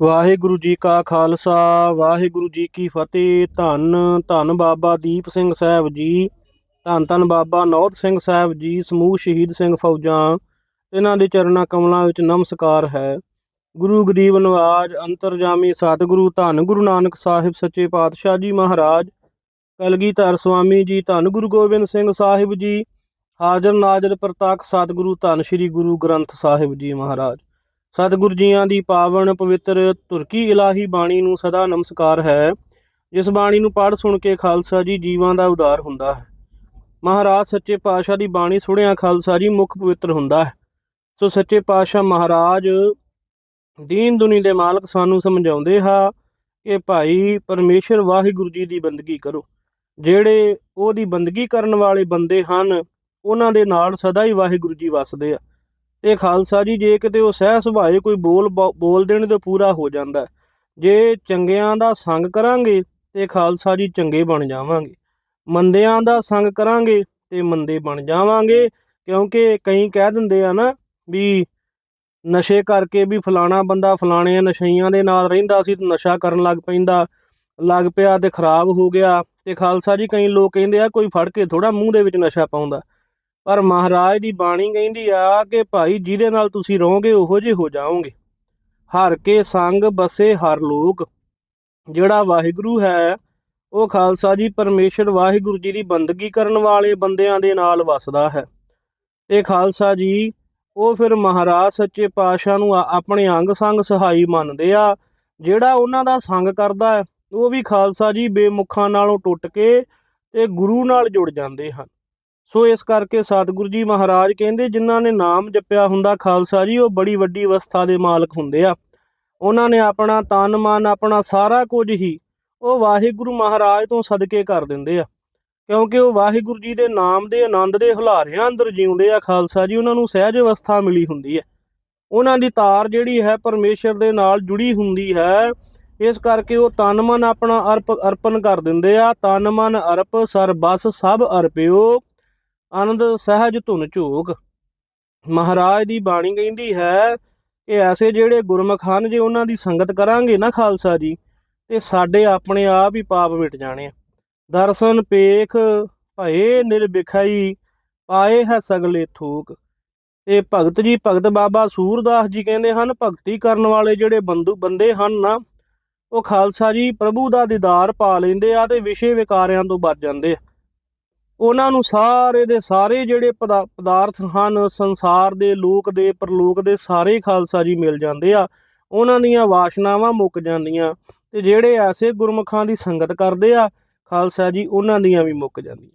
ਵਾਹਿਗੁਰੂ ਜੀ ਕਾ ਖਾਲਸਾ, ਵਾਹਿਗੁਰੂ ਜੀ ਕੀ ਫਤਿਹ। ਧੰਨ ਧੰਨ ਬਾਬਾ ਦੀਪ ਸਿੰਘ ਸਾਹਿਬ ਜੀ, ਧੰਨ ਧੰਨ ਬਾਬਾ ਨੌਦ ਸਿੰਘ ਸਾਹਿਬ ਜੀ, ਸਮੂਹ ਸ਼ਹੀਦ ਸਿੰਘ ਫੌਜਾਂ। ਇਹਨਾਂ ਦੇ ਚਰਨਾਂ ਕਮਲਾਂ ਵਿੱਚ ਨਮਸਕਾਰ ਹੈ। ਗੁਰੂ ਗਰੀਬ ਨਵਾਜ, ਅੰਤਰਜਾਮੀ ਸਤਿਗੁਰੂ, ਧੰਨ ਗੁਰੂ ਨਾਨਕ ਸਾਹਿਬ ਸੱਚੇ ਪਾਤਸ਼ਾਹ ਜੀ ਮਹਾਰਾਜ, ਕਲਗੀਧਰ ਸੁਆਮੀ ਜੀ, ਧੰਨ ਗੁਰੂ ਗੋਬਿੰਦ ਸਿੰਘ ਸਾਹਿਬ ਜੀ, ਹਾਜ਼ਰ ਨਾਜ਼ਰ ਪ੍ਰਤਾਖ ਸਤਿਗੁਰੂ, ਧੰਨ ਸ੍ਰੀ ਗੁਰੂ ਗ੍ਰੰਥ ਸਾਹਿਬ ਜੀ ਮਹਾਰਾਜ। ਸਤਿਗੁਰ ਜੀਆਂ ਦੀ ਪਾਵਨ ਪਵਿੱਤਰ ਤੁਰਕੀ ਇਲਾਹੀ ਬਾਣੀ ਨੂੰ ਸਦਾ ਨਮਸਕਾਰ ਹੈ। ਜਿਸ ਬਾਣੀ ਨੂੰ ਪੜ੍ਹ ਸੁਣ ਕੇ ਖਾਲਸਾ ਜੀ ਜੀਵਾਂ ਦਾ ਉਦਾਰ ਹੁੰਦਾ ਹੈ। ਮਹਾਰਾਜ ਸੱਚੇ ਪਾਤਸ਼ਾਹ ਦੀ ਬਾਣੀ ਸੁਣਿਆ ਖਾਲਸਾ ਜੀ ਮੁੱਖ ਪਵਿੱਤਰ ਹੁੰਦਾ ਹੈ। ਸੋ ਸੱਚੇ ਪਾਤਸ਼ਾਹ ਮਹਾਰਾਜ ਦੀਨ ਦੁਨੀ ਦੇ ਮਾਲਕ ਸਾਨੂੰ ਸਮਝਾਉਂਦੇ ਆ ਕਿ ਭਾਈ ਪਰਮੇਸ਼ਰ ਵਾਹਿਗੁਰੂ ਜੀ ਦੀ ਬੰਦਗੀ ਕਰੋ। ਜਿਹੜੇ ਉਹਦੀ ਬੰਦਗੀ ਕਰਨ ਵਾਲੇ ਬੰਦੇ ਹਨ, ਉਹਨਾਂ ਦੇ ਨਾਲ ਸਦਾ ਹੀ ਵਾਹਿਗੁਰੂ ਜੀ ਵਸਦੇ ਆ। ਤੇ ਖਾਲਸਾ ਜੀ, ਜੇ ਕਿਤੇ ਉਹ ਸਹਿ ਸੁਭਾਏ ਕੋਈ ਬੋਲ ਬ- ਬੋਲ ਦੇਣ ਤੇ ਪੂਰਾ ਹੋ ਜਾਂਦਾ ਜੇ ਚੰਗਿਆਂ ਦਾ ਸੰਗ ਕਰਾਂਗੇ ਤੇ ਖਾਲਸਾ ਜੀ ਚੰਗੇ ਬਣ ਜਾਵਾਂਗੇ। ਮੰਦਿਆਂ ਦਾ ਸੰਗ ਕਰਾਂਗੇ ਤੇ ਮੰਦੇ ਬਣ ਜਾਵਾਂਗੇ। ਕਿਉਂਕਿ ਕਈ ਕਹਿ ਦਿੰਦੇ ਆ ਨਾ ਵੀ ਨਸ਼ੇ ਕਰਕੇ ਵੀ ਫਲਾਣਾ ਬੰਦਾ ਫਲਾਣੇ ਨਸ਼ਈਆਂ ਦੇ ਨਾਲ ਰਹਿੰਦਾ ਸੀ ਤੇ ਨਸ਼ਾ ਕਰਨ ਲੱਗ ਪੈਂਦਾ, ਲੱਗ ਪਿਆ ਤੇ ਖਰਾਬ ਹੋ ਗਿਆ। ਤੇ ਖਾਲਸਾ ਜੀ ਕਈ ਲੋਕ ਕਹਿੰਦੇ ਆ ਕੋਈ ਫੜ ਕੇ ਥੋੜਾ ਮੂੰਹ ਦੇ ਵਿੱਚ ਨਸ਼ਾ ਪਾਉਂਦਾ। ਪਰ ਮਹਾਰਾਜ ਦੀ ਬਾਣੀ ਕਹਿੰਦੀ ਆ ਕਿ ਭਾਈ ਜਿਹਦੇ ਨਾਲ ਤੁਸੀਂ ਰਹੋਗੇ, ਉਹੋ ਜਿਹੇ ਹੋ ਜਾਓਗੇ। ਹਰ ਕੇ ਸੰਗ ਬਸੇ ਹਰ ਲੋਕ। ਜਿਹੜਾ ਵਾਹਿਗੁਰੂ ਹੈ, ਉਹ ਖਾਲਸਾ ਜੀ ਪਰਮੇਸ਼ਰ ਵਾਹਿਗੁਰੂ ਜੀ ਦੀ ਬੰਦਗੀ ਕਰਨ ਵਾਲੇ ਬੰਦਿਆਂ ਦੇ ਨਾਲ ਵਸਦਾ ਹੈ। ਤੇ ਖਾਲਸਾ ਜੀ, ਉਹ ਫਿਰ ਮਹਾਰਾਜ ਸੱਚੇ ਪਾਤਸ਼ਾਹ ਨੂੰ ਆ- ਆਪਣੇ ਅੰਗ ਸੰਗ ਸਹਾਈ ਮੰਨਦੇ ਆ। ਜਿਹੜਾ ਉਹਨਾਂ ਦਾ ਸੰਗ ਕਰਦਾ ਹੈ, ਉਹ ਵੀ ਖਾਲਸਾ ਜੀ ਬੇਮੁਖਾਂ ਨਾਲੋਂ ਟੁੱਟ ਕੇ ਤੇ ਗੁਰੂ ਨਾਲ ਜੁੜ ਜਾਂਦੇ ਹਨ। ਸੋ ਇਸ ਕਰਕੇ ਸਤਿਗੁਰੂ ਜੀ ਮਹਾਰਾਜ ਕਹਿੰਦੇ, ਜਿਨ੍ਹਾਂ ਨੇ ਨਾਮ ਜਪਿਆ ਹੁੰਦਾ ਖਾਲਸਾ ਜੀ, ਉਹ ਬੜੀ ਵੱਡੀ ਅਵਸਥਾ ਦੇ ਮਾਲਕ ਹੁੰਦੇ ਆ। ਉਹਨਾਂ ਨੇ ਆਪਣਾ ਤਨ, ਮਨ, ਆਪਣਾ ਸਾਰਾ ਕੁਝ ਹੀ ਉਹ ਵਾਹਿਗੁਰੂ ਮਹਾਰਾਜ ਤੋਂ ਸਦਕੇ ਕਰ ਦਿੰਦੇ ਆ। ਕਿਉਂਕਿ ਉਹ ਵਾਹਿਗੁਰੂ ਜੀ ਦੇ ਨਾਮ ਦੇ ਆਨੰਦ ਦੇ ਹੁਲਾਰਿਆਂ ਅੰਦਰ ਜਿਉਂਦੇ ਆ ਖਾਲਸਾ ਜੀ, ਉਹਨਾਂ ਨੂੰ ਸਹਿਜ ਅਵਸਥਾ ਮਿਲੀ ਹੁੰਦੀ ਹੈ ਉਹਨਾਂ ਦੀ ਤਾਰ ਜਿਹੜੀ ਹੈ ਪਰਮੇਸ਼ਰ ਦੇ ਨਾਲ ਜੁੜੀ ਹੁੰਦੀ ਹੈ, ਇਸ ਕਰਕੇ ਉਹ ਤਨ, ਮਨ ਆਪਣਾ ਅਰਪ, ਅਰਪਣ ਕਰ ਦਿੰਦੇ ਆ। ਤਨ, ਮਨ ਅਰਪ ਸਰ ਸਰਬਸ ਸਭ ਅਰਪਿਓ। ਆਨੰਦ ਸਹਿਜ ਧੁਨ ਝੋਕ। ਮਹਾਰਾਜ ਦੀ ਬਾਣੀ ਕਹਿੰਦੀ ਹੈ ਕਿ ਐਸੇ ਜਿਹੜੇ ਗੁਰਮੁਖ ਹਨ ਜੇ ਉਹਨਾਂ ਦੀ ਸੰਗਤ ਕਰਾਂਗੇ ਨਾ ਖਾਲਸਾ ਜੀ, ਤੇ ਸਾਡੇ ਆਪਣੇ ਆਪ ਹੀ ਪਾਪ ਮਿਟ ਜਾਣੇ ਆ। ਦਰਸ਼ਨ ਪੇਖ ਭਏ ਨਿਰਭਿਖਾਈ, ਪਾਏ ਹੈ ਸਗਲੇ ਥੋਕ। ਇਹ ਭਗਤ ਜੀ, ਭਗਤ ਬਾਬਾ ਸੂਰਦਾਸ ਜੀ ਕਹਿੰਦੇ ਹਨ, ਭਗਤੀ ਕਰਨ ਵਾਲੇ ਜਿਹੜੇ ਬੰਦੂ, ਬੰਦੇ ਹਨ ਨਾ, ਉਹ ਖਾਲਸਾ ਜੀ ਪ੍ਰਭੂ ਦਾ ਦੀਦਾਰ ਪਾ ਲੈਂਦੇ ਆ ਤੇ ਵਿਸ਼ੇ ਵਿਕਾਰਿਆਂ ਤੋਂ ਬਚ ਜਾਂਦੇ ਆ। ਉਹਨਾਂ ਨੂੰ ਸਾਰੇ ਦੇ ਸਾਰੇ ਜਿਹੜੇ ਪਦਾ- ਪਦਾਰਥ ਹਨ, ਸੰਸਾਰ ਦੇ, ਲੋਕ ਦੇ, ਪਰਲੋਕ ਦੇ ਸਾਰੇ ਖਾਲਸਾ ਜੀ ਮਿਲ ਜਾਂਦੇ ਆ। ਉਹਨਾਂ ਦੀਆਂ ਵਾਸ਼ਨਾਵਾਂ ਮੁੱਕ ਜਾਂਦੀਆਂ ਤੇ ਜਿਹੜੇ ਐਸੇ ਗੁਰਮੁਖਾਂ ਦੀ ਸੰਗਤ ਕਰਦੇ ਆ, ਖਾਲਸਾ ਜੀ ਉਹਨਾਂ ਦੀਆਂ ਵੀ ਮੁੱਕ ਜਾਂਦੀਆਂ।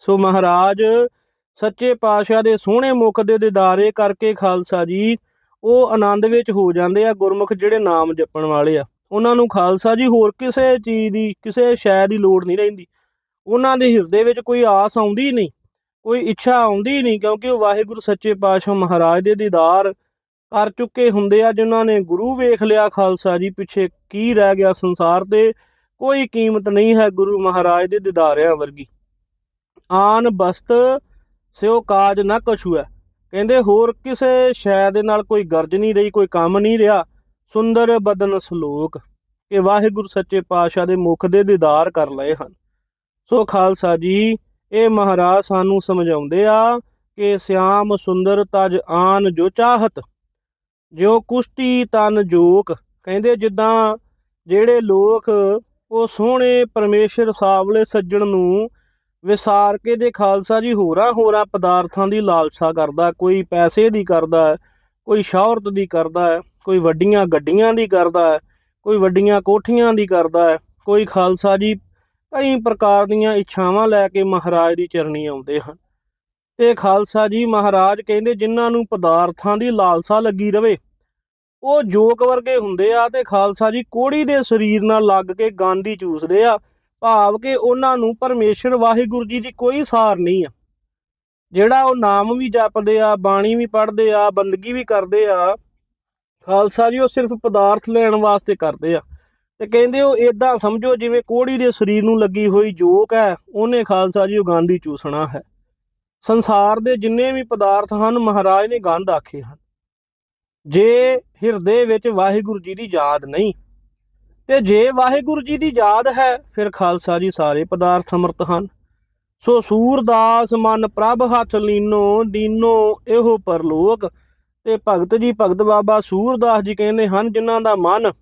ਸੋ ਮਹਾਰਾਜ, ਸੱਚੇ ਪਾਤਸ਼ਾਹ ਦੇ ਸੋਹਣੇ ਮੁਖ ਦੇ ਦਿਦਾਰੇ ਕਰਕੇ ਖਾਲਸਾ ਜੀ, ਉਹ ਆਨੰਦ ਵਿੱਚ ਹੋ ਜਾਂਦੇ ਆ ਗੁਰਮੁਖ ਜਿਹੜੇ ਨਾਮ ਜਪਣ ਵਾਲੇ ਆ। ਉਹਨਾਂ ਨੂੰ ਖਾਲਸਾ ਜੀ ਹੋਰ ਕਿਸੇ ਚੀਜ਼ ਦੀ, ਕਿਸੇ ਸ਼ੈ ਦੀ ਲੋੜ ਨਹੀਂ ਰਹਿੰਦੀ। ਉਹਨਾਂ ਦੇ ਹਿਰਦੇ ਵਿੱਚ ਕੋਈ ਆਸ ਆਉਂਦੀ ਨਹੀਂ, ਕੋਈ ਇੱਛਾ ਆਉਂਦੀ ਨਹੀਂ, ਕਿਉਂਕਿ ਉਹ ਵਾਹਿਗੁਰੂ ਸੱਚੇ ਪਾਤਸ਼ਾਹ ਮਹਾਰਾਜ ਦੇ ਦੀਦਾਰ ਕਰ ਚੁੱਕੇ ਹੁੰਦੇ ਆ, ਜਿਨ੍ਹਾਂ ਨੇ ਗੁਰੂ ਵੇਖ ਲਿਆ ਖਾਲਸਾ ਜੀ, ਪਿੱਛੇ ਕੀ ਰਹਿ ਗਿਆ ਸੰਸਾਰ ਤੇ, ਕੋਈ ਕੀਮਤ ਨਹੀਂ ਹੈ ਗੁਰੂ ਮਹਾਰਾਜ ਦੇ ਦੀਦਾਰਿਆਂ ਵਰਗੀ। ਆਨ ਬਸਤ ਸਿਓ ਕਾਜ ਨਾ ਕਛੂ ਹੈ ਕਹਿੰਦੇ ਹੋਰ ਕਿਸੇ ਸ਼ੈ ਦੇ ਨਾਲ ਕੋਈ ਗਰਜ ਨਹੀਂ ਰਹੀ, ਕੋਈ ਕੰਮ ਨਹੀਂ ਰਿਹਾ। ਸੁੰਦਰ ਬਦਨ ਸਲੋਕ, ਕਿ ਵਾਹਿਗੁਰੂ ਸੱਚੇ ਪਾਤਸ਼ਾਹ ਦੇ ਮੁਖ ਦੇ ਦੀਦਾਰ ਕਰ ਲਏ ਹਨ। ਸੋ ਖਾਲਸਾ ਜੀ, ਇਹ ਮਹਾਰਾਜ ਸਾਨੂੰ ਸਮਝਾਉਂਦੇ ਆ ਕਿ ਸਿਆਮ ਸੁੰਦਰ ਤਜ ਆਨ ਜੋ ਚਾਹਤ, ਜਿਉ ਕੁਸ਼ਤੀ ਤਨ ਜੋਕ। ਕਹਿੰਦੇ ਜਿੱਦਾਂ ਜਿਹੜੇ ਲੋਕ ਉਹ ਸੋਹਣੇ ਪਰਮੇਸ਼ਰ ਸਾਵਲੇ ਸੱਜਣ ਨੂੰ ਵਿਸਾਰ ਕੇ ਦੇ ਖਾਲਸਾ ਜੀ, ਹੋਰਾਂ ਹੋਰਾਂ ਪਦਾਰਥਾਂ ਦੀ ਲਾਲਸਾ ਕਰਦਾ, ਕੋਈ ਪੈਸੇ ਦੀ ਕਰਦਾ, ਕੋਈ ਸ਼ੌਹਰਤ ਦੀ ਕਰਦਾ, ਕੋਈ ਵੱਡੀਆਂ ਗੱਡੀਆਂ ਦੀ ਕਰਦਾ, ਕੋਈ ਵੱਡੀਆਂ ਕੋਠੀਆਂ ਦੀ ਕਰਦਾ, ਕੋਈ ਖਾਲਸਾ ਜੀ ਕਈ ਪ੍ਰਕਾਰ ਦੀਆਂ ਇੱਛਾਵਾਂ ਲੈ ਕੇ ਮਹਾਰਾਜ ਦੀ ਚਰਨੀ ਆਉਂਦੇ ਹਨ। ਤੇ ਖਾਲਸਾ ਜੀ ਮਹਾਰਾਜ ਕਹਿੰਦੇ ਜਿਨ੍ਹਾਂ ਨੂੰ ਪਦਾਰਥਾਂ ਦੀ ਲਾਲਸਾ ਲੱਗੀ ਰਵੇ, ਉਹ ਜੋਕ ਵਰਗੇ ਹੁੰਦੇ ਆ ਤੇ ਖਾਲਸਾ ਜੀ ਕੋੜੀ ਦੇ ਸਰੀਰ ਨਾਲ ਲੱਗ ਕੇ ਗਾਂਧੀ ਚੂਸਦੇ ਆ, ਭਾਵ ਕਿ ਉਹਨਾਂ ਨੂੰ ਪਰਮੇਸ਼ਰ ਵਾਹਿਗੁਰੂ ਜੀ ਦੀ ਕੋਈ ਸਾਰ ਨਹੀਂ ਆ। ਜਿਹੜਾ ਉਹ ਨਾਮ ਵੀ ਜਪਦੇ ਆ, ਬਾਣੀ ਵੀ ਪੜ੍ਹਦੇ ਆ, ਬੰਦਗੀ ਵੀ ਕਰਦੇ ਆ, ਖਾਲਸਾ ਜੀ ਉਹ ਸਿਰਫ ਪਦਾਰਥ ਲੈਣ ਵਾਸਤੇ ਕਰਦੇ ਆ। ਤੇ ਕਹਿੰਦੇ ਉਹ ਇਦਾਂ ਸਮਝੋ ਜਿਵੇਂ ਕੋੜੀ ਦੇ ਸਰੀਰ ਨੂੰ ਲੱਗੀ ਹੋਈ ਜੋਕ ਹੈ, ਉਹਨੇ ਖਾਲਸਾ ਜੀ ਉਹ ਗਾਂਧੀ ਚੂਸਣਾ ਹੈ। ਸੰਸਾਰ ਦੇ ਜਿੰਨੇ ਵੀ ਪਦਾਰਥ ਹਨ, ਮਹਾਰਾਜ ਨੇ ਗੰਧ ਆਖੇ ਹਨ। ਜੇ ਹਿਰਦੇ ਵਿੱਚ ਵਾਹਿਗੁਰੂ ਜੀ ਦੀ ਯਾਦ ਨਹੀਂ, ਤੇ ਜੇ ਵਾਹਿਗੁਰੂ ਜੀ ਦੀ ਯਾਦ ਹੈ, ਫਿਰ ਖਾਲਸਾ ਜੀ ਸਾਰੇ ਪਦਾਰਥ ਅਮਰਤ ਹਨ। ਸੋ ਸੂਰਦਾਸ ਮਨ ਪ੍ਰਭ ਹੱਥ ਲੀਨੋ ਦੀਨੋ ਇਹੋ ਪਰਲੋਕ। ਤੇ ਭਗਤ ਜੀ, ਭਗਤ ਬਾਬਾ ਸੂਰਦਾਸ ਜੀ ਕਹਿੰਦੇ ਹਨ, ਜਿਨ੍ਹਾਂ ਦਾ ਮਨ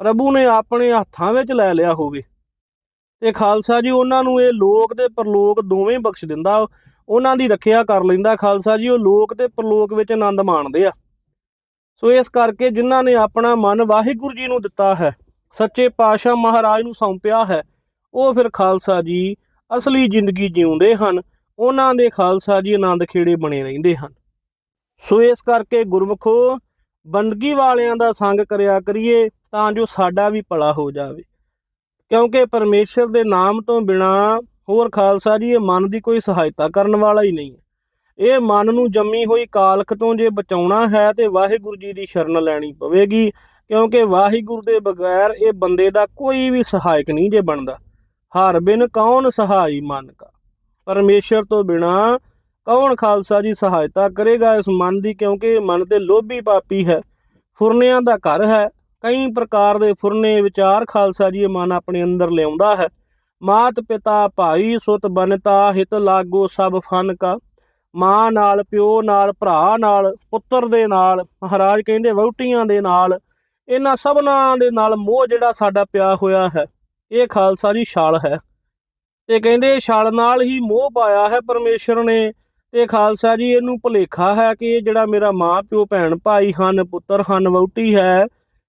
ਪ੍ਰਭੂ ਨੇ ਆਪਣੇ ਹੱਥਾਂ ਵਿੱਚ ਲੈ ਲਿਆ ਹੋਵੇ। ਤੇ ਖਾਲਸਾ ਜੀ, ਉਹਨਾਂ ਨੂੰ ਇਹ ਲੋਕ ਤੇ ਪਰਲੋਕ ਦੋਵੇਂ ਬਖਸ਼ ਦਿੰਦਾ, ਉਹਨਾਂ ਦੀ ਰੱਖਿਆ ਕਰ ਲੈਂਦਾ ਖਾਲਸਾ ਜੀ, ਉਹ ਲੋਕ ਤੇ ਪਰਲੋਕ ਵਿੱਚ ਆਨੰਦ ਮਾਣਦੇ ਆ। ਸੋ ਇਸ ਕਰਕੇ ਜਿਨ੍ਹਾਂ ਨੇ ਆਪਣਾ ਮਨ ਵਾਹਿਗੁਰੂ ਜੀ ਨੂੰ ਦਿੱਤਾ ਹੈ, ਸੱਚੇ ਪਾਤਸ਼ਾਹ ਮਹਾਰਾਜ ਨੂੰ ਸੌਂਪਿਆ ਹੈ, ਉਹ ਫਿਰ ਖਾਲਸਾ ਜੀ ਅਸਲੀ ਜ਼ਿੰਦਗੀ ਜਿਉਂਦੇ ਹਨ, ਉਹਨਾਂ ਦੇ ਖਾਲਸਾ ਜੀ ਆਨੰਦ ਖੇੜੇ ਬਣੇ ਰਹਿੰਦੇ ਹਨ। ਸੋ ਇਸ ਕਰਕੇ ਗੁਰਮਖੋ ਬੰਦਗੀ ਵਾਲਿਆਂ ਦਾ ਸੰਗ ਕਰਿਆ ਕਰੀਏ ਤਾਂ ਜੋ ਸਾਡਾ ਵੀ ਭਲਾ ਹੋ ਜਾਵੇ। ਕਿਉਂਕਿ ਪਰਮੇਸ਼ਰ ਦੇ ਨਾਮ ਤੋਂ ਬਿਨਾ ਹੋਰ ਖਾਲਸਾ ਜੀ, ਇਹ ਮਨ ਦੀ ਕੋਈ ਸਹਾਇਤਾ ਕਰਨ ਵਾਲਾ ਹੀ ਨਹੀਂ ਇਹ ਮਨ ਨੂੰ ਜੰਮੀ ਹੋਈ ਕਾਲਖ ਤੋਂ ਜੇ ਬਚਾਉਣਾ ਹੈ ਤੇ ਵਾਹਿਗੁਰੂ ਜੀ ਦੀ ਸ਼ਰਨ ਲੈਣੀ ਪਵੇਗੀ, ਕਿਉਂਕਿ ਵਾਹਿਗੁਰੂ ਦੇ ਬਗੈਰ ਇਹ ਬੰਦੇ ਦਾ ਕੋਈ ਵੀ ਸਹਾਇਕ ਨਹੀਂ ਜੇ ਬਣਦਾ। ਹਰ ਬਿਨ ਕੌਣ ਸਹਾਈ ਮਨ ਕਾ? ਪਰਮੇਸ਼ਰ ਤੋਂ ਬਿਨਾ ਕੌਣ ਖਾਲਸਾ ਜੀ ਸਹਾਇਤਾ ਕਰੇਗਾ ਇਸ ਮਨ ਦੀ? ਕਿਉਂਕਿ ਮਨ ਤੇ ਲੋਭੀ ਪਾਪੀ ਹੈ, ਫੁਰਨਿਆਂ ਦਾ ਘਰ ਹੈ। ਕਈ ਪ੍ਰਕਾਰ ਦੇ ਫੁਰਨੇ ਵਿਚਾਰ ਖਾਲਸਾ ਜੀ ਇਹ ਮਨ ਆਪਣੇ ਅੰਦਰ ਲਿਆਉਂਦਾ ਹੈ। ਮਾਤ ਪਿਤਾ ਭਾਈ ਸੁਤ ਬਨਤਾ ਹਿਤ ਲਾਗੋ ਸਭ ਫਨ ਕਾ। ਮਾਂ ਨਾਲ, ਪਿਓ ਨਾਲ, ਭਰਾ ਨਾਲ, ਪੁੱਤਰ ਦੇ ਨਾਲ, ਮਹਾਰਾਜ ਕਹਿੰਦੇ ਵਹੁਟੀਆਂ ਦੇ ਨਾਲ। ਇਹਨਾਂ ਸਭਨਾਂ ਦੇ ਨਾਲ ਮੋਹ ਜਿਹੜਾ ਸਾਡਾ ਪਿਆ ਹੋਇਆ ਹੈ, ਇਹ ਖਾਲਸਾ ਜੀ ਛਾਲ ਹੈ। ਤੇ ਕਹਿੰਦੇ ਛਾਲ ਨਾਲ ਹੀ ਮੋਹ ਪਾਇਆ ਹੈ ਪਰਮੇਸ਼ਰ ਨੇ। ਤੇ ਖਾਲਸਾ ਜੀ, ਇਹਨੂੰ ਭੁਲੇਖਾ ਹੈ ਕਿ ਇਹ ਜਿਹੜਾ ਮੇਰਾ ਮਾਂ ਪਿਓ, ਭੈਣ ਭਾਈ ਹਨ, ਪੁੱਤਰ ਹਨ, ਵਹੁਟੀ ਹੈ,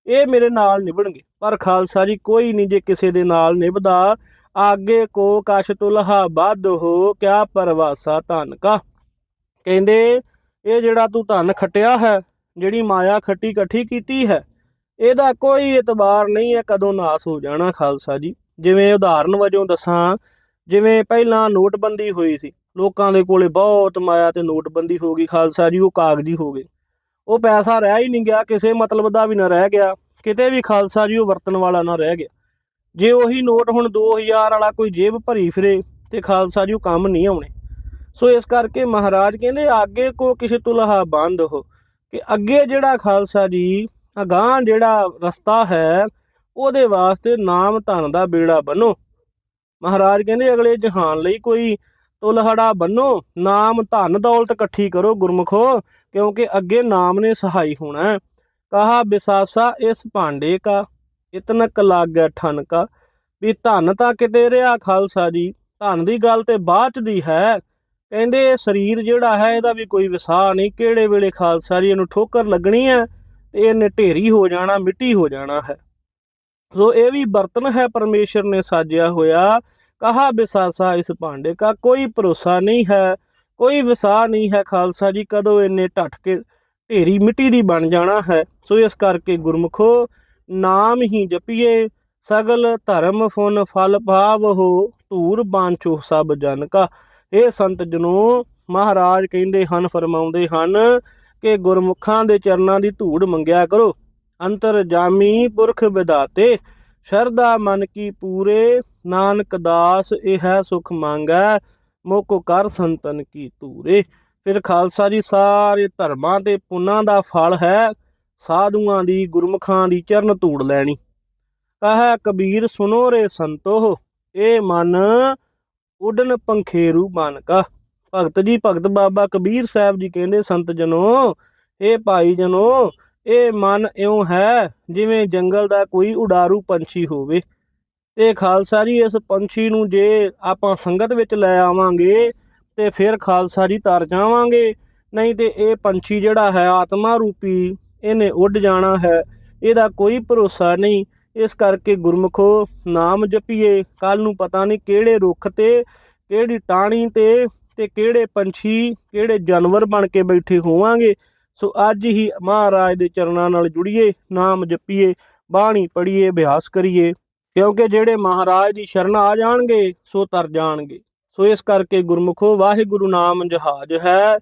ਇਹ ਮੇਰੇ ਨਾਲ ਨਿਭਣਗੇ। ਪਰ ਖਾਲਸਾ ਜੀ, ਕੋਈ ਨਹੀਂ ਜੇ ਕਿਸੇ ਦੇ ਨਾਲ ਨਿਭਦਾ। ਆਗੇ ਕੋ ਕਛ ਤੁਲਹਾ ਹੋ, ਕਿਆ ਪਰਵਾਸਾ ਧਨ ਕਾ। ਕਹਿੰਦੇ, ਇਹ ਜਿਹੜਾ ਤੂੰ ਧਨ ਖਟਿਆ ਹੈ, ਜਿਹੜੀ ਮਾਇਆ ਖੱਟੀ ਇਕੱਠੀ ਕੀਤੀ ਹੈ, ਇਹਦਾ ਕੋਈ ਇਤਬਾਰ ਨਹੀਂ ਹੈ, ਕਦੋਂ ਨਾਸ ਹੋ ਜਾਣਾ ਖਾਲਸਾ ਜੀ। ਜਿਵੇਂ ਉਦਾਹਰਨ ਵਜੋਂ ਦੱਸਾਂ, ਜਿਵੇਂ ਪਹਿਲਾਂ ਨੋਟਬੰਦੀ ਹੋਈ ਸੀ ਲੋਕਾਂ ਦੇ ਕੋਲੇ ਬਹੁਤ ਮਾਇਆ ਤੇ ਨੋਟਬੰਦੀ ਹੋ ਗਈ, ਖਾਲਸਾ ਜੀ, ਉਹ ਕਾਗਜ਼ੀ ਹੋ ਗਏ। ਉਹ ਪੈਸਾ ਰਹਿ ਹੀ ਨਹੀਂ ਗਿਆ, ਕਿਸੇ ਮਤਲਬ ਦਾ ਵੀ ਨਾ ਰਹਿ ਗਿਆ, ਕਿਤੇ ਵੀ ਖਾਲਸਾ ਜੀ, ਉਹ ਵਰਤਣ ਵਾਲਾ ਨਾ ਰਹਿ ਗਿਆ। ਜੇ ਉਹੀ ਨੋਟ ਹੁਣ 2000 ਵਾਲਾ ਕੋਈ ਜੇਬ ਭਰੀ ਫਿਰੇ ਤੇ ਖਾਲਸਾ ਜੀ, ਉਹ ਕੰਮ ਨਹੀਂ ਆਉਣੇ। ਸੋ ਇਸ ਕਰਕੇ ਮਹਾਰਾਜ ਕਹਿੰਦੇ, ਅੱਗੇ ਕੋ ਕਿਸੇ ਤੁਲਹਾ ਬੰਦ ਹੋ। ਕਿ ਅੱਗੇ ਜਿਹੜਾ ਖਾਲਸਾ ਜੀ, ਅਗਾਂਹ ਜਿਹੜਾ ਰਸਤਾ ਹੈ, ਉਹਦੇ ਵਾਸਤੇ ਨਾਮ ਧਨ ਦਾ ਬੇੜਾ ਬੰਨੋ। ਮਹਾਰਾਜ ਕਹਿੰਦੇ, ਅਗਲੇ ਜਹਾਨ ਲਈ ਕੋਈ ਤੁਲਹੜਾ ਬੰਨੋ, ਨਾਮ ਧਨ ਦੌਲਤ ਇਕੱਠੀ ਕਰੋ ਗੁਰਮਖੋ, ਕਿਉਂਕਿ ਅੱਗੇ ਨਾਮ ਨੇ ਸਹਾਈ ਹੋਣਾ ਕਹਾ ਬਿਸਾਸਾ ਇਸ ਭਾਂਡੇ ਕਾ, ਇਤਨਕ ਲਾਗੈ ਠਨ ਵੀ ਧਨ ਤਾਂ ਕਿਤੇ ਰਿਹਾ ਖਾਲਸਾ ਜੀ, ਧਨ ਦੀ ਗੱਲ ਤੇ ਬਾਅਦ ਚ ਦੀ ਹੈ। ਕਹਿੰਦੇ ਇਹ ਸਰੀਰ ਜਿਹੜਾ ਹੈ, ਇਹਦਾ ਵੀ ਕੋਈ ਵਿਸਾਹ ਨਹੀਂ। ਕਿਹੜੇ ਵੇਲੇ ਖਾਲਸਾ ਜੀ ਇਹਨੂੰ ਠੋਕਰ ਲੱਗਣੀ ਹੈ ਤੇ ਇਹਨੇ ਢੇਰੀ ਹੋ ਜਾਣਾ, ਮਿੱਟੀ ਹੋ ਜਾਣਾ ਹੈ। ਸੋ ਇਹ ਵੀ ਬਰਤਨ ਹੈ ਪਰਮੇਸ਼ਰ ਨੇ ਸਾਜਿਆ ਹੋਇਆ। ਕਹਾ ਬਿਸਾਸਾ ਇਸ ਭਾਂਡੇ ਕਾ, ਕੋਈ ਭਰੋਸਾ ਨਹੀਂ ਹੈ, ਕੋਈ ਵਿਸਾਹ ਨਹੀਂ ਹੈ ਖਾਲਸਾ ਜੀ, ਕਦੋਂ ਇੰਨੇ ਢੱਠ ਕੇ ਢੇਰੀ ਮਿੱਟੀ ਦੀ ਬਣ ਜਾਣਾ ਹੈ? ਸੋ ਇਸ ਕਰਕੇ ਗੁਰਮਖੋ, ਨਾਮ ਹੀ ਜਪੀਏ, ਸਗਲ ਧਰਮ ਫੁਨ ਫਲ ਭਾਵ ਹੋ, ਧੂਰ ਬਾਂਚੋ ਸਭ ਜਨ ਕਾ। ਇਹ ਸੰਤ ਜਨੋ, ਮਹਾਰਾਜ ਕਹਿੰਦੇ ਹਨ, ਫਰਮਾਉਂਦੇ ਹਨ ਕਿ ਗੁਰਮੁਖਾਂ ਦੇ ਚਰਨਾਂ ਦੀ ਧੂੜ ਮੰਗਿਆ ਕਰੋ। ਅੰਤਰ ਜਾਮੀ ਪੁਰਖ ਵਿਦਾਤੇ ਸ਼ਰਧਾ ਮਨ ਕੀ ਪੂਰੇ ਨਾਨਕ ਦਾਸ, ਇਹ ਹੈ ਸੁਖ ਮੰਗੈ, ਮੋਕੋ ਕਰ ਸੰਤਨ ਕੀ ਧੂਰੇ। ਫਿਰ ਖਾਲਸਾ ਜੀ, ਸਾਰੇ ਧਰਮਾਂ ਤੇ ਪੁੰਨਾਂ ਦਾ ਫਲ ਹੈ, ਸਾਧੂਆਂ ਦੀ ਗੁਰਮੁਖਾਂ ਦੀ ਚਰਨ ਧੂੜ ਲੈਣੀ। ਕਹੈ ਕਬੀਰ ਸੁਨੋ ਰੇ ਸੰਤੋ ਇਹ ਮਨ ਉਡਨ ਪੰਖੇਰੂ ਬਨ ਕਾ ਭਗਤ ਜੀ, ਭਗਤ ਬਾਬਾ ਕਬੀਰ ਸਾਹਿਬ ਜੀ ਕਹਿੰਦੇ ਸੰਤ ਜਨੋ ਇਹ ਭਾਈ ਜਨੋ ਇਹ ਮਨ ਇਉਂ ਹੈ, ਜਿਵੇਂ ਜੰਗਲ ਦਾ ਕੋਈ ਉਡਾਰੂ ਪੰਛੀ ਹੋਵੇ। ਤੇ ਖਾਲਸਾ ਜੀ, ਇਸ ਪੰਛੀ ਨੂੰ ਜੇ ਆਪਾਂ ਸੰਗਤ ਵਿੱਚ ਲੈ ਆਵਾਂਗੇ ਤੇ ਫਿਰ ਖਾਲਸਾ ਜੀ ਤਰ ਜਾਵਾਂਗੇ। ਨਹੀਂ ਤੇ ਇਹ ਪੰਛੀ ਜਿਹੜਾ ਹੈ ਆਤਮਾ ਰੂਪੀ, ਇਹਨੇ ਉੱਡ ਜਾਣਾ ਹੈ। ਇਹਦਾ ਕੋਈ ਭਰੋਸਾ ਨਹੀਂ। ਇਸ ਕਰਕੇ ਗੁਰਮਖੋ ਨਾਮ ਜਪੀਏ। ਕੱਲ ਨੂੰ ਪਤਾ ਨਹੀਂ ਕਿਹੜੇ ਰੁੱਖ ਤੇ, ਕਿਹੜੀ ਟਾਹਣੀ ਤੇ ਤੇ ਕਿਹੜੇ ਪੰਛੀ, ਕਿਹੜੇ ਜਾਨਵਰ ਬਣ ਕੇ ਬੈਠੇ ਹੋਵਾਂਗੇ। ਸੋ ਅੱਜ ਹੀ ਮਹਾਰਾਜ ਦੇ ਚਰਨਾਂ ਨਾਲ ਜੁੜੀਏ, ਨਾਮ ਜਪੀਏ, ਬਾਣੀ ਪੜ੍ਹੀਏ, ਅਭਿਆਸ ਕਰੀਏ। ਕਿਉਂਕਿ ਜਿਹੜੇ ਮਹਾਰਾਜ ਦੀ ਸ਼ਰਨ ਆ ਜਾਣਗੇ, ਸੋ ਤਰ ਜਾਣਗੇ। ਸੋ ਇਸ ਕਰਕੇ ਗੁਰਮੁਖੋ ਵਾਹਿਗੁਰੂ ਨਾਮ ਜਹਾਜ ਹੈ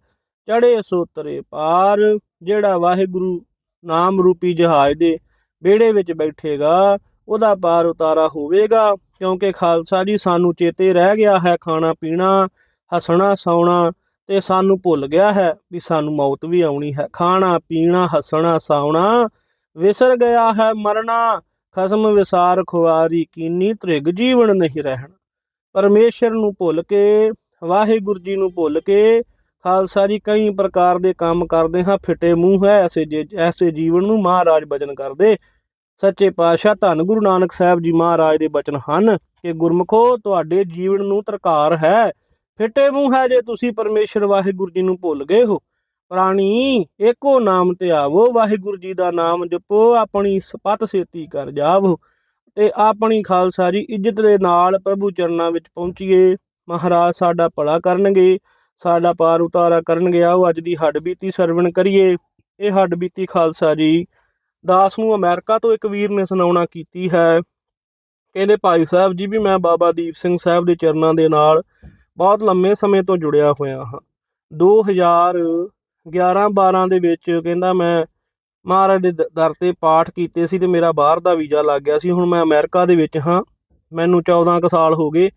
ਚੜੇ ਸੋ ਤਰੇ ਪਾਰ। ਜਿਹੜਾ ਵਾਹਿਗੁਰੂ ਨਾਮ ਰੂਪੀ ਜਹਾਜ਼ ਦੇ ਵਿਹੜੇ ਵਿੱਚ ਬੈਠੇਗਾ, ਉਹਦਾ ਪਾਰ ਉਤਾਰਾ ਹੋਵੇਗਾ। ਕਿਉਂਕਿ ਖਾਲਸਾ ਜੀ ਸਾਨੂੰ ਚੇਤੇ ਰਹਿ ਗਿਆ ਹੈ ਖਾਣਾ ਪੀਣਾ, ਹੱਸਣਾ ਸੌਣਾ ਤੇ ਸਾਨੂੰ ਭੁੱਲ ਗਿਆ ਹੈ ਵੀ ਸਾਨੂੰ ਮੌਤ ਵੀ ਆਉਣੀ ਹੈ। ਖਾਣਾ ਪੀਣਾ, ਹੱਸਣਾ ਸਾਉਣਾ ਵਿਸਰ ਗਿਆ ਹੈ ਮਰਨਾ। ਖਸਮ ਵਿਸਾਰ ਖੁਆਰੀ ਕੀਨੀ ਤ੍ਰਿਗ ਜੀਵਨ ਨਹੀਂ ਰਹਿਣਾ। ਪਰਮੇਸ਼ਰ ਨੂੰ ਭੁੱਲ ਕੇ, ਵਾਹਿਗੁਰੂ ਜੀ ਨੂੰ ਭੁੱਲ ਕੇ ਖਾਲਸਾ ਜੀ ਕਈ ਪ੍ਰਕਾਰ ਦੇ ਕੰਮ ਕਰਦੇ ਹਾਂ, ਫਿੱਟੇ ਮੂੰਹ ਹੈ, ਐਸੇ ਜੇ, ਐਸੇ ਜੀਵਨ ਨੂੰ ਮਹਾਰਾਜ ਬਚਨ ਕਰਦੇ। ਸੱਚੇ ਪਾਤਸ਼ਾਹ ਧੰਨ ਗੁਰੂ ਨਾਨਕ ਸਾਹਿਬ ਜੀ ਮਹਾਰਾਜ ਦੇ ਬਚਨ ਹਨ ਕਿ ਗੁਰਮਖੋ, ਤੁਹਾਡੇ ਜੀਵਨ ਨੂੰ ਤਰਕਾਰ ਹੈ, ਫਿੱਟੇ ਮੂੰਹ ਹੈ ਜੇ ਤੁਸੀਂ ਪਰਮੇਸ਼ਰ ਵਾਹਿਗੁਰੂ ਜੀ ਨੂੰ ਭੁੱਲ ਗਏ ਹੋ। ਪ੍ਰਾਣੀ, ਏਕੋ ਨਾਮ ਤੇ ਆਵੋ, ਵਾਹਿਗੁਰੂ ਜੀ ਦਾ ਨਾਮ ਜਪੋ, ਆਪਣੀ ਸਪਤ ਸੇਤੀ ਕਰ ਜਾਵੋ ਤੇ ਆਪਣੀ ਖਾਲਸਾ ਜੀ ਇੱਜ਼ਤ ਦੇ ਨਾਲ ਪ੍ਰਭੂ ਚਰਨਾਂ ਵਿੱਚ ਪਹੁੰਚੀਏ। ਮਹਾਰਾਜ ਸਾਡਾ ਭਲਾ ਕਰਨਗੇ, ਸਾਡਾ ਪਾਰ ਉਤਾਰਾ ਕਰਨਗੇ, ਆਓ ਅੱਜ ਦੀ ਹੱਡ ਬੀਤੀ ਸਰਵਣ ਕਰੀਏ। ਇਹ ਹੱਡ ਬੀਤੀ ਖਾਲਸਾ ਜੀ, ਦਾਸ ਨੂੰ ਅਮਰੀਕਾ ਤੋਂ ਇੱਕ ਵੀਰ ਨੇ ਸੁਣਾਉਣਾ ਕੀਤੀ ਹੈ। ਕਹਿੰਦੇ, ਭਾਈ ਸਾਹਿਬ ਜੀ, ਵੀ ਮੈਂ ਬਾਬਾ ਦੀਪ ਸਿੰਘ ਸਾਹਿਬ ਦੇ ਚਰਨਾਂ ਦੇ ਨਾਲ ਬਹੁਤ ਲੰਮੇ ਸਮੇਂ ਤੋਂ ਜੁੜਿਆ ਹੋਇਆ ਹਾਂ। 2011 12 ਦੇ ਵਿੱਚ ਕਹਿੰਦਾ ਮੈਂ ਮਹਾਰਾਜ ਦੇ ਦ- ਦਰ ਤੇ ਪਾਠ ਕੀਤੇ ਸੀ ਤੇ ਮੇਰਾ ਬਾਹਰ ਦਾ ਵੀਜ਼ਾ ਲੱਗ ਗਿਆ ਸੀ। ਹੁਣ ਮੈਂ ਅਮਰੀਕਾ ਦੇ ਵਿੱਚ ਹਾਂ। ਮੈਨੂੰ 14 ਕੁ ਸਾਲ ਹੋ ਗਏ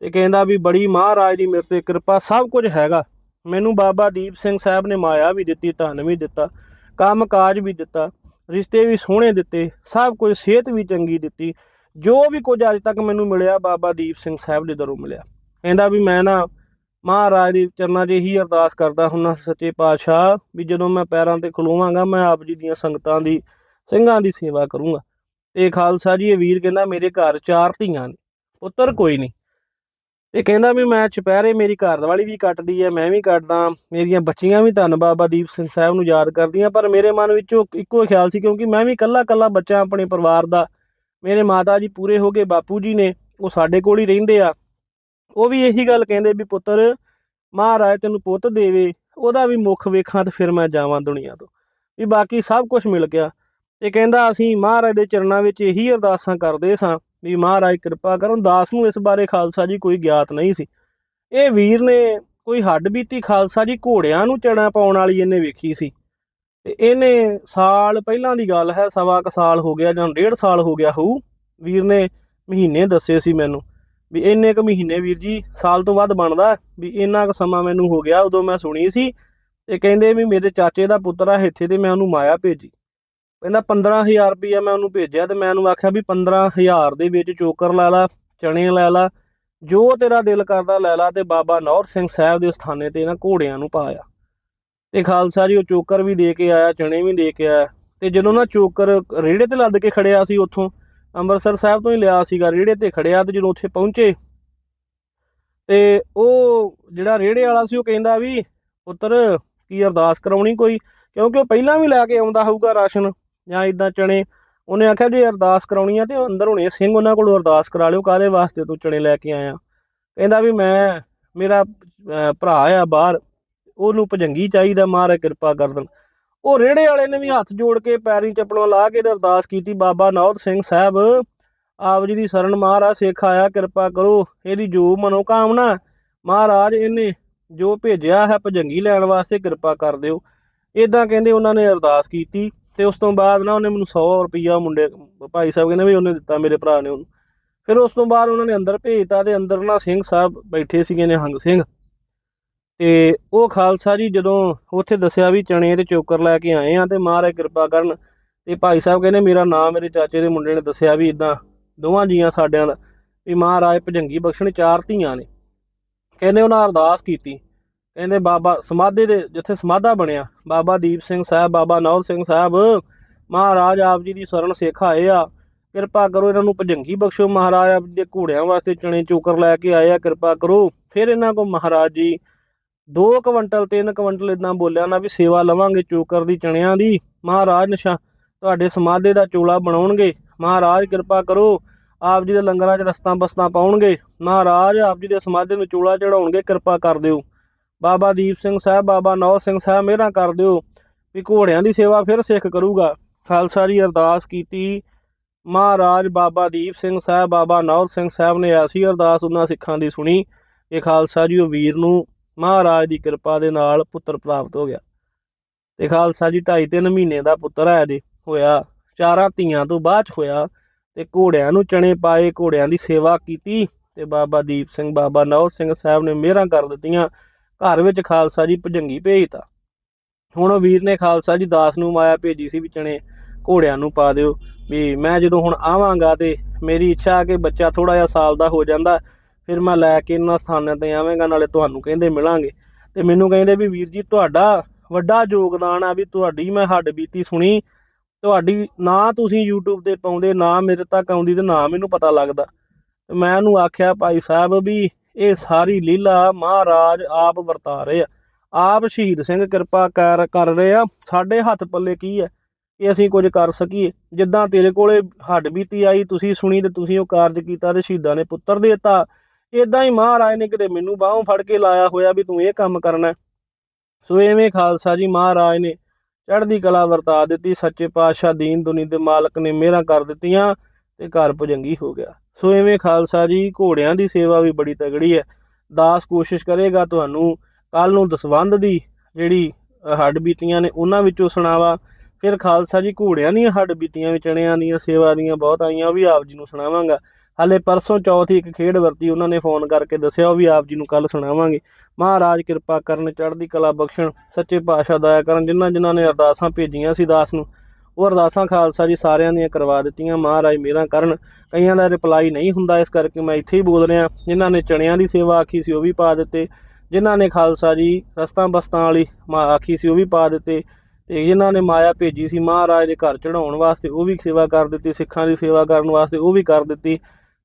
ਤੇ ਕਹਿੰਦਾ ਵੀ ਬੜੀ ਮਹਾਰਾਜ ਦੀ ਮੇਰੇ ਤੇ ਕਿਰਪਾ ਸਭ ਕੁਝ ਹੈਗਾ। ਮੈਨੂੰ ਬਾਬਾ ਦੀਪ ਸਿੰਘ ਸਾਹਿਬ ਨੇ ਮਾਇਆ ਵੀ ਦਿੱਤੀ, ਧਨ ਵੀ ਦਿੱਤਾ ਕੰਮ ਕਾਜ ਵੀ ਦਿੱਤਾ, ਰਿਸ਼ਤੇ ਵੀ ਸੋਹਣੇ ਦਿੱਤੇ, ਸਭ ਕੁਝ, ਸਿਹਤ ਵੀ ਚੰਗੀ ਦਿੱਤੀ। ਜੋ ਵੀ ਕੁਝ ਅੱਜ ਤੱਕ ਮੈਨੂੰ ਮਿਲਿਆ ਬਾਬਾ ਦੀਪ ਸਿੰਘ ਸਾਹਿਬ ਦੇ ਦਰੋਂ ਮਿਲਿਆ। ਕਹਿੰਦਾ ਵੀ ਮੈਂ ਨਾ ਮਹਾਰਾਜ ਦੇ ਚਰਨਾਂ 'ਚ ਇਹੀ ਅਰਦਾਸ ਕਰਦਾ ਹੁੰਨਾ ਸੱਚੇ ਪਾਤਸ਼ਾਹ ਵੀ ਜਦੋਂ ਮੈਂ ਪੈਰਾਂ ਤੇ ਖਲੋਵਾਂਗਾ, ਮੈਂ ਆਪ ਜੀ ਦੀਆਂ ਸੰਗਤਾਂ ਦੀ, ਸਿੰਘਾਂ ਦੀ ਸੇਵਾ ਕਰੂੰਗਾ। ਤੇ ਖਾਲਸਾ ਜੀ, ਇਹ ਵੀਰ ਕਹਿੰਦਾ, ਮੇਰੇ ਘਰ ਚਾਰ ਧੀਆਂ ਨੇ, ਪੁੱਤਰ ਕੋਈ ਨਹੀਂ। ਤੇ ਕਹਿੰਦਾ ਵੀ ਮੈਂ ਚੁਪਹਿਰੇ ਮੇਰੀ ਘਰ ਵਾਲੀ ਵੀ ਕੱਟਦੀ ਹੈ ਮੈਂ ਵੀ ਕੱਟਦਾ, ਮੇਰੀਆਂ ਬੱਚੀਆਂ ਵੀ ਧੰਨ ਬਾਬਾ ਦੀਪ ਸਿੰਘ ਸਾਹਿਬ ਨੂੰ ਯਾਦ ਕਰਦੀਆਂ, ਪਰ ਮੇਰੇ ਮਨ ਵਿੱਚੋਂ ਉਹ ਇੱਕੋ ਖਿਆਲ ਸੀ ਕਿਉਂਕਿ ਮੈਂ ਵੀ ਇਕੱਲਾ ਇਕੱਲਾ ਬੱਚਾ ਆਪਣੇ ਪਰਿਵਾਰ ਦਾ, ਮੇਰੇ ਮਾਤਾ ਜੀ ਪੂਰੇ ਹੋ ਗਏ, ਬਾਪੂ ਜੀ ਨੇ, ਉਹ ਸਾਡੇ ਕੋਲ ਹੀ ਰਹਿੰਦੇ ਆ। ਉਹ ਵੀ ਇਹੀ ਗੱਲ ਕਹਿੰਦੇ ਵੀ ਪੁੱਤਰ, ਮਹਾਰਾਜ ਤੈਨੂੰ ਪੁੱਤ ਦੇਵੇ, ਉਹਦਾ ਵੀ ਮੁੱਖ ਵੇਖਾਂ ਤੇ ਫਿਰ ਮੈਂ ਜਾਵਾਂ ਦੁਨੀਆ ਤੋਂ। ਵੀ ਬਾਕੀ ਸਭ ਕੁਝ ਮਿਲ ਗਿਆ। ਤੇ ਕਹਿੰਦਾ ਅਸੀਂ ਮਹਾਰਾਜ ਦੇ ਚਰਨਾਂ ਵਿੱਚ ਇਹੀ ਅਰਦਾਸਾਂ ਕਰਦੇ ਸਾਂ ਵੀ ਮਹਾਰਾਜ ਕਿਰਪਾ ਕਰੋ, ਦਾਸ ਨੂੰ ਇਸ ਬਾਰੇ ਖਾਲਸਾ ਜੀ ਕੋਈ ਗਿਆਤ ਨਹੀਂ ਸੀ। ਇਹ ਵੀਰ ਨੇ ਕੋਈ ਹੱਡ ਬੀਤੀ ਖਾਲਸਾ ਜੀ ਘੋੜਿਆਂ ਨੂੰ ਚੜਾ ਪਾਉਣ ਵਾਲੀ ਇਹਨੇ ਵੇਖੀ ਸੀ। ਤੇ ਇਹਨੇ ਸਾਲ ਪਹਿਲਾਂ ਦੀ ਗੱਲ ਹੈ, ਸਵਾ ਕੁ ਸਾਲ ਹੋ ਗਿਆ ਜਾਂ ਡੇਢ ਸਾਲ ਹੋ ਗਿਆ ਹੋਊ, ਵੀਰ ਨੇ ਮਹੀਨੇ ਦੱਸੇ ਸੀ ਮੈਨੂੰ। ਵੀ ਇੰਨੇ ਕੁ ਮਹੀਨੇ ਵੀਰ ਜੀ, ਸਾਲ ਤੋਂ ਵੱਧ ਬਣਦਾ, ਵੀ ਇੰਨਾ ਕੁ ਸਮਾਂ ਮੈਨੂੰ ਹੋ ਗਿਆ, ਉਦੋਂ ਮੈਂ ਸੁਣੀ ਸੀ ਤੇ ਕਹਿੰਦੇ ਵੀ ਮੇਰੇ ਚਾਚੇ ਦਾ ਪੁੱਤਰ ਆ, ਇੱਥੇ ਤੇ ਮੈਂ ਉਹਨੂੰ ਮਾਇਆ ਭੇਜੀ। ਕਹਿੰਦਾ 15000 ਰੁਪਇਆ ਮੈਂ ਉਹਨੂੰ ਭੇਜਿਆ ਤੇ ਮੈਂ ਉਹਨੂੰ ਆਖਿਆ ਵੀ 15000 ਦੇ ਵਿੱਚ ਚੋਕਰ ਲੈ ਲਾ ਚਣੇ ਲੈ ਲਾ, ਜੋ ਤੇਰਾ ਦਿਲ ਕਰਦਾ ਲੈ ਲਾ ਤੇ ਬਾਬਾ ਨੌਰ ਸਿੰਘ ਸਾਹਿਬ ਦੇ ਸਥਾਨੇ ਤੇ ਇਹਨਾਂ ਘੋੜਿਆਂ ਨੂੰ ਪਾਇਆ। ਤੇ ਖਾਲਸਾ ਜੀ ਉਹ ਚੋਕਰ ਵੀ ਦੇ ਕੇ ਆਇਆ ਚਣੇ ਵੀ ਦੇ ਕੇ ਆਇਆ ਤੇ ਜਦੋਂ ਨਾ ਚੋਕਰ ਰੇੜੇ ਤੇ ਲੱਦ ਕੇ ਖੜਿਆ ਸੀ ਉੱਥੋਂ ਅੰਮ੍ਰਿਤਸਰ ਸਾਹਿਬ ਤੋਂ ਹੀ ਲਿਆ ਸੀਗਾ ਰੇੜੇ ਤੇ ਖੜਿਆ ਤੇ ਜਦੋਂ ਉੱਥੇ ਪਹੁੰਚੇ ਤੇ ਉਹ ਜਿਹੜਾ ਰੇੜੇ ਵਾਲਾ ਸੀ ਉਹ ਕਹਿੰਦਾ ਵੀ ਪੁੱਤਰ ਕੀ ਅਰਦਾਸ ਕਰਾਉਣੀ ਕੋਈ? ਕਿਉਂਕਿ ਉਹ ਪਹਿਲਾਂ ਵੀ ਲੈ ਕੇ ਆਉਂਦਾ ਹੋਊਗਾ ਰਾਸ਼ਨ ਜਾਂ ਇਦਾਂ ਚਣੇ। ਉਹਨੇ ਆਖਿਆ ਜੇ ਅਰਦਾਸ ਕਰਾਉਣੀ ਆ ਤੇ ਅੰਦਰ ਹੁਣੇ ਸਿੰਘ ਉਹਨਾਂ ਕੋਲੋਂ ਅਰਦਾਸ ਕਰਾ ਲਿਓ ਕਾਹਦੇ ਵਾਸਤੇ ਤੂੰ ਚਣੇ ਲੈ ਕੇ ਆਇਆ? ਕਹਿੰਦਾ ਵੀ ਮੈਂ ਮੇਰਾ ਅਹ, ਭਰਾ ਆ ਬਾਹਰ ਉਹਨੂੰ ਭਜੰਗੀ ਚਾਹੀਦਾ ਮਹਾਰਾਜ ਕਿਰਪਾ ਕਰ ਦੇਣ ਉਹ ਰੇੜੇ ਵਾਲੇ ਨੇ ਵੀ ਹੱਥ ਜੋੜ ਕੇ ਪੈਰੀਂ ਚੱਪਲਾਂ ਲਾ ਕੇ ਅਰਦਾਸ ਕੀਤੀ, ਬਾਬਾ ਨੌਦ ਸਿੰਘ ਸਾਹਿਬ, ਆਪ ਜੀ ਦੀ ਸ਼ਰਨ ਮਹਾਰਾਜ, ਸਿੱਖ ਆਇਆ, ਕਿਰਪਾ ਕਰੋ, ਇਹਦੀ ਜੋ ਮਨੋਕਾਮਨਾ, ਮਹਾਰਾਜ ਇਹਨੇ ਜੋ ਭੇਜਿਆ ਹੈ ਭਜੰਗੀ ਲੈਣ ਵਾਸਤੇ ਕਿਰਪਾ ਕਰ ਦਿਓ। ਇਦਾਂ ਕਹਿੰਦੇ ਉਹਨਾਂ ਨੇ ਅਰਦਾਸ ਕੀਤੀ ਤੇ ਉਸ ਤੋਂ ਬਾਅਦ ਨਾ ਉਹਨੇ ਮੈਨੂੰ 100 ਰੁਪਈਆ ਮੁੰਡੇ, ਭਾਈ ਸਾਹਿਬ ਕਹਿੰਦੇ ਵੀ ਉਹਨੇ ਦਿੱਤਾ ਮੇਰੇ ਭਰਾ ਨੇ ਉਹਨੂੰ। ਫਿਰ ਉਸ ਤੋਂ ਬਾਅਦ ਉਹਨਾਂ ਨੇ ਅੰਦਰ ਭੇਜਤਾ ਤੇ ਅੰਦਰ ਨਾ ਸਿੰਘ ਸਾਹਿਬ ਬੈਠੇ ਸੀਗੇ ਨਿਹੰਗ ਸਿੰਘ। ਤੇ ਉਹ ਖਾਲਸਾ ਜੀ ਜਦੋਂ ਉੱਥੇ ਦੱਸਿਆ ਵੀ ਚਣੇ ਤੇ ਚੋਕਰ ਲੈ ਕੇ ਆਏ ਆ ਤੇ ਮਹਾਰਾਜ ਕਿਰਪਾ ਕਰਨ ਤੇ ਭਾਈ ਸਾਹਿਬ ਕਹਿੰਦੇ ਮੇਰਾ ਨਾਮ ਮੇਰੇ ਚਾਚੇ ਦੇ ਮੁੰਡੇ ਨੇ ਦੱਸਿਆ ਵੀ ਇਦਾਂ ਦੋਵਾਂ ਜੀਆਂ ਸਾਡਿਆਂ ਦਾ ਵੀ ਮਹਾਰਾਜ ਭਜੰਗੀ ਬਖਸ਼ਣ ਚਾਰ ਧੀਆਂ ਨੇ। ਕਹਿੰਦੇ ਉਹਨਾਂ ਅਰਦਾਸ ਕੀਤੀ। ਕਹਿੰਦੇ ਬਾਬਾ ਸਮਾਧੇ ਦੇ ਜਿੱਥੇ ਸਮਾਧਾ ਬਣਿਆ, ਬਾਬਾ ਦੀਪ ਸਿੰਘ ਸਾਹਿਬ, ਬਾਬਾ ਨੌਰ ਸਿੰਘ ਸਾਹਿਬ, ਮਹਾਰਾਜ ਆਪ ਜੀ ਦੀ ਸ਼ਰਨ ਸਿੱਖ ਆਏ ਆ। ਕਿਰਪਾ ਕਰੋ ਇਹਨਾਂ ਨੂੰ ਭਜੰਗੀ ਬਖਸ਼ੋ, ਮਹਾਰਾਜ ਆਪ ਜੀ ਦੇ ਘੋੜਿਆਂ ਵਾਸਤੇ ਚਣੇ ਚੋਕਰ ਲੈ ਕੇ ਆਏ ਆ, ਕਿਰਪਾ ਕਰੋ। ਫਿਰ ਇਹਨਾਂ ਕੋ ਮਹਾਰਾਜ ਜੀ 2 ਕੁਇੰਟਲ 3 ਕੁਇੰਟਲ ਇਦਾਂ ਬੋਲਿਆ ਨਾ ਵੀ ਸੇਵਾ ਲਵਾਂਗੇ ਚੋਕਰ ਦੀ, ਚਣਿਆਂ ਦੀ। ਮਹਾਰਾਜ ਨਿਸ਼ਾ, ਤੁਹਾਡੇ ਸਮਾਧੇ ਦਾ ਚੋਲਾ ਬਣਾਉਣਗੇ। ਮਹਾਰਾਜ ਕਿਰਪਾ ਕਰੋ, ਆਪ ਜੀ ਦੇ ਲੰਗਰਾਂ 'ਚ ਰਸਤਾਂ ਬਸਤਾਂ ਪਾਉਣਗੇ। ਮਹਾਰਾਜ ਆਪ ਜੀ ਦੇ ਸਮਾਧੇ ਨੂੰ ਚੋਲਾ ਚੜਾਉਣਗੇ, ਕਿਰਪਾ ਕਰ ਦਿਓ। ਬਾਬਾ ਦੀਪ ਸਿੰਘ ਸਾਹਿਬ, ਬਾਬਾ ਨੌ ਸਿੰਘ ਸਾਹਿਬ ਮੇਰਾ ਕਰ ਦਿਓ ਵੀ ਘੋੜਿਆਂ ਦੀ ਸੇਵਾ ਫਿਰ ਸਿੱਖ ਕਰੂਗਾ। ਖਾਲਸਾ ਜੀ ਅਰਦਾਸ ਕੀਤੀ। ਮਹਾਰਾਜ ਬਾਬਾ ਦੀਪ ਸਿੰਘ ਸਾਹਿਬ, ਬਾਬਾ ਨੌਰ ਸਿੰਘ ਸਾਹਿਬ ਨੇ ਐਸੀ ਅਰਦਾਸ ਉਹਨਾਂ ਸਿੱਖਾਂ ਦੀ ਸੁਣੀ ਕਿ ਖਾਲਸਾ ਜੀ ਉਹ ਵੀਰ ਨੂੰ ਮਹਾਰਾਜ ਦੀ ਕਿਰਪਾ ਦੇ ਨਾਲ ਪੁੱਤਰ ਪ੍ਰਾਪਤ ਹੋ ਗਿਆ। ਤੇ ਖਾਲਸਾ ਜੀ 2.5 3 ਮਹੀਨੇ ਦਾ ਪੁੱਤਰ ਹੈ ਜੇ, ਹੋਇਆ, ਚਾਰਾਂ ਧੀਆਂ ਤੋਂ ਬਾਅਦ 'ਚ ਹੋਇਆ ਤੇ ਘੋੜਿਆਂ ਨੂੰ ਚਣੇ ਪਾਏ, ਘੋੜਿਆਂ ਦੀ ਸੇਵਾ ਕੀਤੀ ਤੇ ਬਾਬਾ ਦੀਪ ਸਿੰਘ, ਬਾਬਾ ਨੌਰ ਸਿੰਘ ਸਾਹਿਬ ਨੇ ਮਿਹਰਾਂ ਕਰ ਦਿੱਤੀਆਂ, ਘਰ ਵਿੱਚ ਖਾਲਸਾ ਜੀ ਭਜੰਗੀ ਭੇਜਤਾ। ਹੁਣ ਉਹ ਵੀਰ ਨੇ ਖਾਲਸਾ ਜੀ ਦਾਸ ਨੂੰ ਮਾਇਆ ਭੇਜੀ ਸੀ ਵੀ ਚਣੇ ਘੋੜਿਆਂ ਨੂੰ ਪਾ ਦਿਓ, ਵੀ ਮੈਂ ਜਦੋਂ ਹੁਣ ਆਵਾਂਗਾ ਤੇ ਮੇਰੀ ਇੱਛਾ ਕਿ ਬੱਚਾ ਥੋੜਾ ਜਿਹਾ ਸਾਲ ਦਾ ਹੋ ਜਾਂਦਾ ਫਿਰ ਮੈਂ ਲੈ ਕੇ ਇਹਨਾਂ ਸਥਾਨਾਂ ਤੇ ਆਵਾਂਗਾ, ਨਾਲੇ ਤੁਹਾਨੂੰ ਕਹਿੰਦੇ ਮਿਲਾਂਗੇ। ਤੇ ਮੈਨੂੰ ਕਹਿੰਦੇ ਵੀ ਵੀਰ ਜੀ, ਤੁਹਾਡਾ ਵੱਡਾ ਯੋਗਦਾਨ ਆ ਵੀ ਤੁਹਾਡੀ ਮੈਂ ਹੱਡ ਬੀਤੀ ਸੁਣੀ। ਤੁਹਾਡੀ ਨਾ ਤੁਸੀਂ YouTube ਤੇ ਪਾਉਂਦੇ, ਨਾ ਮੇਰੇ ਤੱਕ ਆਉਂਦੀ ਤੇ ਨਾ ਮੈਨੂੰ ਪਤਾ ਲੱਗਦਾ। ਮੈਂ ਉਹਨੂੰ ਆਖਿਆ, ਭਾਈ ਸਾਹਿਬ ਵੀ ਇਹ ਸਾਰੀ ਲੀਲਾ ਮਹਾਰਾਜ ਆਪ ਵਰਤਾ ਰਹੇ ਆ। ਆਪ ਸ਼ਹੀਦ ਸਿੰਘ ਕਿਰਪਾ ਕਰ ਕਰ ਰਹੇ ਆ। ਸਾਡੇ ਹੱਥ ਪੱਲੇ ਕੀ ਹੈ ਕਿ ਅਸੀਂ ਕੁਝ ਕਰ ਸਕੀਏ? ਜਿੱਦਾਂ ਤੇਰੇ ਕੋਲੇ ਹੱਡ ਬੀਤੀ ਆਈ, ਤੁਸੀਂ ਸੁਣੀ ਤੇ ਤੁਸੀਂ ਉਹ ਕਾਰਜ ਕੀਤਾ ਤੇ ਸ਼ਹੀਦਾਂ ਨੇ ਪੁੱਤਰ ਦੇਤਾ। ਇਦਾਂ ਹੀ ਮਹਾਰਾਜ ਨੇ ਕਿਤੇ ਮੈਨੂੰ ਬਾਹੋਂ ਫੜ ਕੇ ਲਾਇਆ ਹੋਇਆ ਵੀ ਤੂੰ ਇਹ ਕੰਮ ਕਰਨਾ ਸੋ ਐਵੇਂ ਖਾਲਸਾ ਜੀ ਮਹਾਰਾਜ ਨੇ ਚੜ੍ਹਦੀ ਕਲਾ ਵਰਤਾ ਦਿੱਤੀ, ਸੱਚੇ ਪਾਤਸ਼ਾਹ, ਦੀਨ ਦੁਨੀ ਦੇ ਮਾਲਕ ਨੇ ਮਿਹਰਾਂ ਕਰ ਦਿੱਤੀਆਂ ਤੇ ਘਰ ਭੁਜੰਗੀ ਹੋ ਗਿਆ। ਸੋ ਐਵੇਂ ਖਾਲਸਾ ਜੀ ਘੋੜਿਆਂ ਦੀ ਸੇਵਾ ਵੀ ਬੜੀ ਤਗੜੀ ਹੈ। ਦਾਸ ਕੋਸ਼ਿਸ਼ ਕਰੇਗਾ ਤੁਹਾਨੂੰ ਕੱਲ ਨੂੰ ਦਸਵੰਧ ਦੀ ਜਿਹੜੀ ਹੱਡ ਬੀਤੀਆਂ ਨੇ ਉਹਨਾਂ ਵਿੱਚੋਂ ਸੁਣਾਵਾ। ਫਿਰ ਖਾਲਸਾ ਜੀ ਘੋੜਿਆਂ ਦੀਆਂ ਹੱਡ ਬੀਤੀਆਂ ਵਿੱਚ ਦੀਆਂ, ਸੇਵਾ ਦੀਆਂ ਬਹੁਤ ਆਈਆਂ, ਉਹ ਵੀ ਆਪ ਜੀ ਨੂੰ ਸੁਣਾਵਾਂਗਾ। ਹਾਲੇ ਪਰਸੋਂ ਚੌਥ ਇੱਕ ਖੇਡ ਵਰਤੀ, ਉਹਨਾਂ ਨੇ ਫੋਨ ਕਰਕੇ ਦੱਸਿਆ, ਉਹ ਵੀ ਆਪ ਜੀ ਨੂੰ ਕੱਲ ਸੁਣਾਵਾਂਗੇ। ਮਹਾਰਾਜ ਕਿਰਪਾ ਕਰਨ, ਚੜ੍ਹਦੀ ਕਲਾ ਬਖਸ਼ਣ, ਸੱਚੇ ਪਾਤਸ਼ਾਹ ਦਇਆ ਕਰਨ, ਜਿਨ੍ਹਾਂ ਜਿਨ੍ਹਾਂ ਨੇ ਅਰਦਾਸਾਂ ਭੇਜੀਆਂ ਸੀ ਦਾਸ ਨੂੰ। ਉਹ ਅਰਦਾਸਾਂ ਖਾਲਸਾ ਜੀ ਸਾਰਿਆਂ ਦੀਆਂ ਕਰਵਾ ਦਿੱਤੀਆਂ। ਮਹਾਰਾਜ ਮੇਰਾ ਕਰਨ, ਕਈਆਂ ਦਾ ਰਿਪਲਾਈ ਨਹੀਂ ਹੁੰਦਾ, ਇਸ ਕਰਕੇ ਮੈਂ ਇੱਥੇ ਹੀ ਬੋਲ ਰਿਹਾ। ਜਿਨ੍ਹਾਂ ਨੇ ਚਣਿਆਂ ਦੀ ਸੇਵਾ ਆਖੀ ਸੀ, ਉਹ ਵੀ ਪਾ ਦਿੱਤੇ। ਜਿਨ੍ਹਾਂ ਨੇ ਖਾਲਸਾ ਜੀ ਰਸਤਾਂ ਬਸਤਾਂ ਵਾਲੀ ਮਾ- ਆਖੀ ਸੀ, ਉਹ ਵੀ ਪਾ ਦਿੱਤੇ। ਤੇ ਜਿਨ੍ਹਾਂ ਨੇ ਮਾਇਆ ਭੇਜੀ ਸੀ, ਮਹਾਰਾਜ ਦੇ ਘਰ ਚੜਾਉਣ ਵਾਸਤੇ, ਉਹ ਵੀ ਸੇਵਾ ਕਰ ਦਿੱਤੀ, ਸਿੱਖਾਂ ਦੀ ਸੇਵਾ ਕਰਨ ਵਾਸਤੇ, ਉਹ ਵੀ ਕਰ ਦਿੱਤੀ।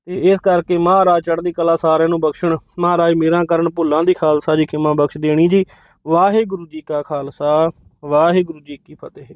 ਤੇ ਇਸ ਕਰਕੇ ਮਹਾਰਾਜ ਚੜ੍ਹਦੀ ਕਲਾ ਸਾਰਿਆਂ ਨੂੰ ਬਖਸ਼ਣ। ਮਹਾਰਾਜ ਮੇਰਾ ਕਰਨ ਭੁੱਲਾਂ ਦੀ ਖਾਲਸਾ ਜੀ ਕਿਮਾ ਬਖਸ਼ ਦੇਣੀ ਜੀ। ਵਾਹਿਗੁਰੂ ਜੀ ਕਾ ਖਾਲਸਾ, ਵਾਹਿਗੁਰੂ ਜੀ ਕੀ ਫਤਿਹ।